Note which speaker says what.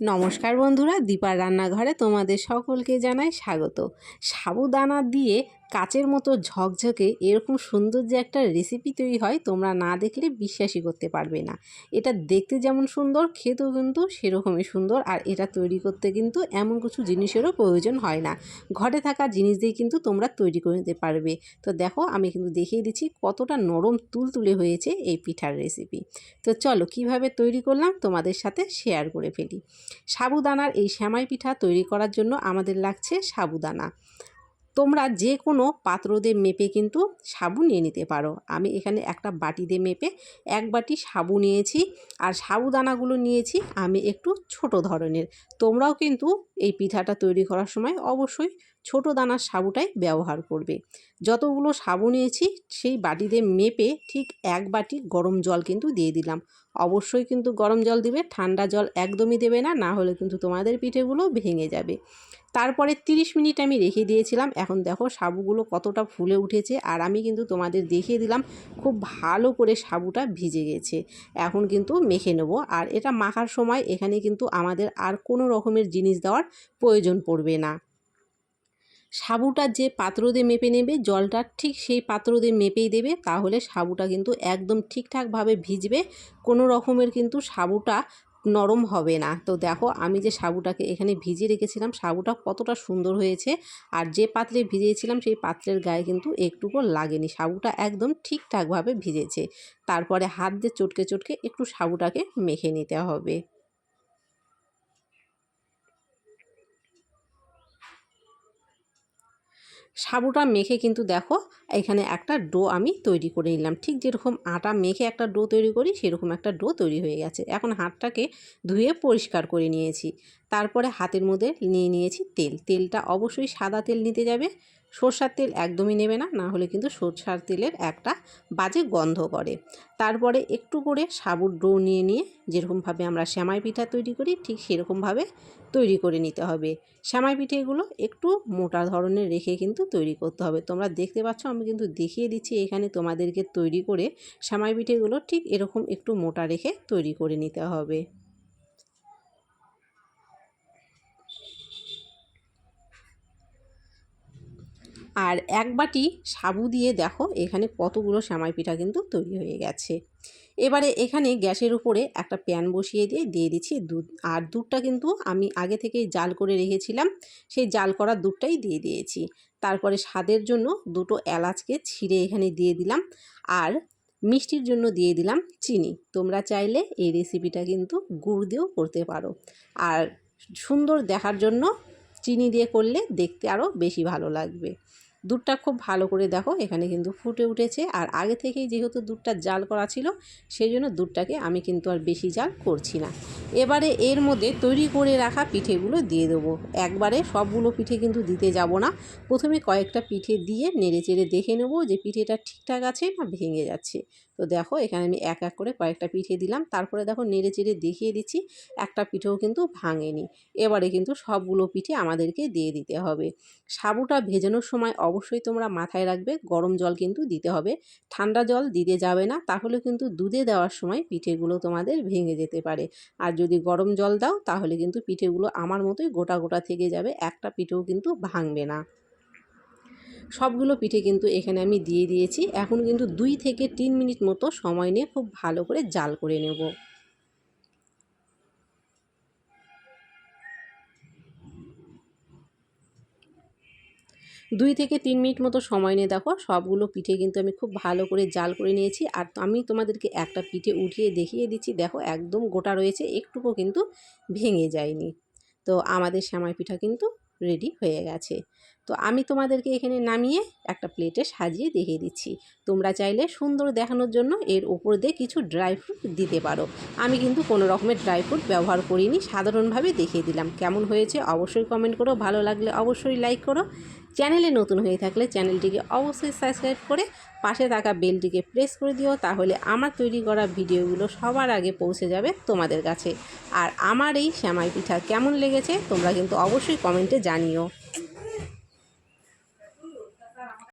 Speaker 1: নমস্কার বন্ধুরা দীপার রান্নাঘরে তোমাদের সকলকে জানাই স্বাগত। সাবুদানা দিয়ে কাচের মতো ঝকঝকে এরকম সুন্দর যে একটা রেসিপি তৈরি হয়, তোমরা না দেখলে বিশ্বাসই করতে পারবে না। এটা দেখতে যেমন সুন্দর, খেতেও কিন্তু সেরকমই সুন্দর, আর এটা তৈরি করতে কিন্তু এমন কিছু জিনিসেরও প্রয়োজন হয় না। ঘরে থাকা জিনিস দিয়ে কিন্তু তোমরা তৈরি করে নিতে পারবে। তো দেখো, আমি কিন্তু দেখিয়ে দিচ্ছি কতটা নরম তুলতুলে হয়েছে এই পিঠার রেসিপি তো চলো, কীভাবে তৈরি করলাম তোমাদের সাথে শেয়ার করে ফেলি। সাবুদানার এই শ্যামাই পিঠা তৈরি করার জন্য আমাদের লাগছে সাবুদানা। তোমরা যে কোনো পাত্র দিয়ে মেপে কিন্তু সাবু নিয়ে নিতে পারো। আমি এখানে একটা বাটি দিয়ে মেপে এক বাটি সাবু নিয়েছি আর সাবুদানাগুলো নিয়েছি আমি একটু ছোট ধরনের। তোমরাও কিন্তু এই পিঠাটা তৈরি করার সময় অবশ্যই ছোট দানার সাবুটাই ব্যবহার করবে। যতগুলো সাবু নিয়েছি সেই বাটিতে মেপে ঠিক এক বাটি গরম জল কিন্তু দিয়ে দিলাম। অবশ্যই কিন্তু গরম জল দিবে, ঠান্ডা জল একদমই দেবে না না হলে কিন্তু তোমাদের পিঠেগুলো ভেঙে যাবে। তারপরে 30 মিনিট আমি রেখে দিয়েছিলাম। এখন দেখো সাবুগুলো কতটা ফুলে উঠেছে আর আমি কিন্তু তোমাদের দেখিয়ে দিলাম খুব ভালো করে সাবুটা ভিজে গেছে। এখন কিন্তু মেখে নেব আর এটা মাখার সময় এখানে কিন্তু আমাদের আর কোনো রকমের জিনিস দেওয়ার প্রয়োজন পড়বে না। সাবুটা যে পাত্র দিয়ে মেপে নেবে, জলটা ঠিক সেই পাত্র দিয়ে মেপেই দেবে, তাহলে সাবুটা কিন্তু একদম ঠিকঠাকভাবে ভিজবে। কোনো রকমের কিন্তু সাবুটা নরম হবে না। তো দেখো, আমি যে সাবুটাকে এখানে ভিজিয়ে রেখেছিলাম, সাবুটা কতটা সুন্দর হয়েছে। আর যে পাত্রে ভিজিয়েছিলাম, সেই পাত্রের গায়ে কিন্তু একটুকু লাগেনি। সাবুটা একদম ঠিকঠাকভাবে ভিজেছে। তারপরে হাত দিয়ে চটকে চটকে একটু সাবুটাকে মেখে নিতে হবে। সাবুটা মেখে কিন্তু দেখো, এখানে একটা ডো আমি তৈরি করে নিলাম। ঠিক যেরকম আটা মেখে একটা ডো তৈরি করি, সেরকম একটা ডো তৈরি হয়ে গেছে। এখন হাতটাকে ধুয়ে পরিষ্কার করে নিয়েছি। তারপরে হাতের মধ্যে নিয়ে নিয়েছি তেল। তেলটা অবশ্যই সাদা তেল নিতে যাবে। সর্ষার তেল একদমই নেবে না না হলে কিন্তু সর্ষার তেলের একটা বাজে গন্ধ করে। তারপরে একটু করে সাবুর ডো নিয়ে নিয়ে যেরকমভাবে আমরা শ্যামাই পিঠা তৈরি করি, ঠিক সেরকমভাবে তৈরি করে নিতে হবে। শ্যামাই পিঠেগুলো একটু মোটা ধরনের রেখে কিন্তু তৈরি করতে হবে। তোমরা দেখতে পাচ্ছ, আমি কিন্তু দেখিয়ে দিচ্ছি এখানে তোমাদেরকে তৈরি করে শ্যামাই পিঠেগুলো ঠিক এরকম একটু মোটা রেখে তৈরি করে নিতে হবে। আর এক বাটি সাবু দিয়ে দেখো, এখানে কতগুলো শ্যামাই পিঠা কিন্তু তৈরি হয়ে গেছে। এবারে এখানে গ্যাসের উপরে একটা প্যান বসিয়ে দিয়ে দিয়ে দিচ্ছি দুধ। আর দুধটা কিন্তু আমি আগে থেকেই জাল করে রেখেছিলাম, সেই জাল করা দুধটাই দিয়ে দিয়েছি। তারপরে স্বাদের জন্য দুটো এলাচকে ছিঁড়ে এখানে দিয়ে দিলাম আর মিষ্টির জন্য দিয়ে দিলাম চিনি। তোমরা চাইলে এই রেসিপিটা কিন্তু গুড় দিয়েও করতে পারো। আর সুন্দর দেখার জন্য চিনি দিয়ে করলে দেখতে আরও বেশি ভালো লাগবে। দুধটা খুব ভালো করে দেখো, এখানে কিন্তু ফুটে উঠেছে। আর আগে থেকেই যেহেতু দুধটা জাল করা ছিল সেই জন্য দুধটাকে আমি কিন্তু আর বেশি জাল করছি না। এবারে এর মধ্যে তৈরি করে রাখা পিঠেগুলো দিয়ে দেবো। একবারে সবগুলো পিঠে কিন্তু দিতে যাব না। প্রথমে কয়েকটা পিঠে দিয়ে নেড়ে চেড়ে দেখে নেব যে পিঠেটা ঠিকঠাক আছে না ভেঙে যাচ্ছে। তো দেখো এখানে আমি এক এক করে কয়েকটা পিঠে দিলাম। তারপরে দেখো নেড়ে চেড়ে দেখিয়ে দিচ্ছি, একটা পিঠেও কিন্তু ভাঙেনি। এবারে কিন্তু সবগুলো পিঠে আমাদেরকে দিয়ে দিতে হবে। সাবুটা ভেজানোর সময় অবশ্যই তোমরা মাথায় রাখবে, গরম জল কিন্তু দিতে হবে। ঠান্ডা জল দিতে যাবে না, তাহলে কিন্তু দুধে দেওয়ার সময় পিঠেগুলো তোমাদের ভেঙে যেতে পারে। আর যদি গরম জল দাও, তাহলে কিন্তু পিঠেগুলো আমার মতোই গোটা গোটা থেকে যাবে, একটা পিঠেও কিন্তু ভাঙবে না। সবগুলো পিঠে কিন্তু এখানে আমি দিয়ে দিয়েছি। এখন কিন্তু দুই থেকে তিন মিনিট মতো সময় নিয়ে খুব ভালো করে জাল করে নেব। দুই থেকে তিন মিনিট মতো সময় নিয়ে দেখো, সবগুলো পিঠে কিন্তু আমি খুব ভালো করে জাল করে নিয়েছি। আর আমি তোমাদেরকে একটা পিঠে উঠিয়ে দেখিয়ে দিচ্ছি, দেখো একদম গোটা রয়েছে, একটুকু কিন্তু ভেঙে যায়নি। তো আমাদের শ্যামাই পিঠা কিন্তু রেডি হয়ে গেছে। তো আমি তোমাদেরকে এখানে নামিয়ে একটা প্লেটে সাজিয়ে দেখিয়ে দিচ্ছি। তোমরা চাইলে সুন্দর দেখানোর জন্য এর ওপর দিয়ে কিছু ড্রাই ফ্রুট দিতে পারো। আমি কিন্তু কোনো রকমের ড্রাই ফ্রুট ব্যবহার করিনি, সাধারণভাবে দেখিয়ে দিলাম। কেমন হয়েছে অবশ্যই কমেন্ট করো, ভালো লাগলে অবশ্যই লাইক করো। চ্যানেলে নতুন হয়ে থাকলে চ্যানেলটিকে অবশ্যই সাবস্ক্রাইব করে পাশে থাকা বেলটিকে প্রেস করে দিও, তাহলে আমার তৈরি করা ভিডিওগুলো সবার আগে পৌঁছে যাবে তোমাদের কাছে। আর আমার এই শ্যামাই পিঠা কেমন লেগেছে তোমরা কিন্তু অবশ্যই কমেন্টে জানিও।